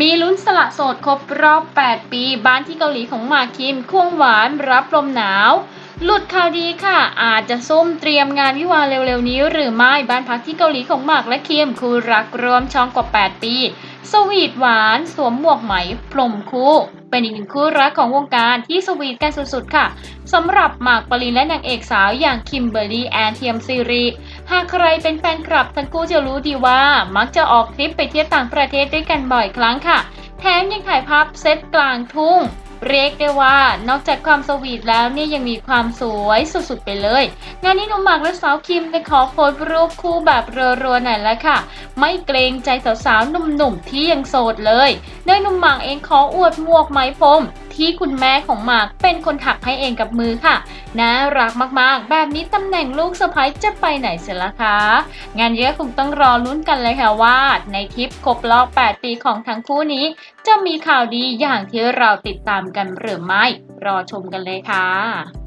มีลุ้นสละโสดครบรอบ 8 ปี บ้านที่เกาหลีของหมากคิมควงหวานรับลมหนาว หลุดข่าวดีค่ะ อาจจะซุ่มเตรียมงานวิวาเร็วๆนี้ หรือไม่บ้านพักที่เกาหลีของหมากและคิมคู่รักรวมช่องกว่า 8 ปี สวีทหวานสวมหมวกไหมพรมคู่เป็นอีกหนึ่งคู่รักของวงการที่สวีทกันสุดๆ ค่ะสำหรับหมากปรินและนางเอกสาวอย่างคิมเบอร์รี่แอนเทียมซีรี หากใครเป็นแฟนคลับทั้งคู่จะรู้ดีว่ามักจะออกทริปไปเที่ยวต่างประเทศด้วยกันบ่อยครั้งค่ะ แถมยังถ่ายภาพเซตกลางทุ่ง เรียกได้ว่านอกจากความสวีทแล้วเนี่ยยังมีความสวยสุดๆไปเลย งานนี้หนุ่มหมากและสาวคิมได้ขอโพสรูปคู่แบบรัวๆหน่อยละค่ะ ไม่เกรงใจสาวๆหนุ่มๆที่ยังโสดเลยโดยหนุ่มหมากเองขออวดหมวกไหมพรม ที่คุณแม่ของหมากเป็นคนถักให้เองกับมือค่ะ น่ารักมากๆ แบบนี้ตำแหน่งลูกสะพ้ายจะไปไหนเสียละคะ งานเยอะคงต้องรอลุ้นกันเลยค่ะว่า ในทริปครบรอบ 8 ปีของทั้งคู่นี้ จะมีข่าวดีอย่างที่เราติดตามกันหรือไม่ รอชมกันเลยค่ะ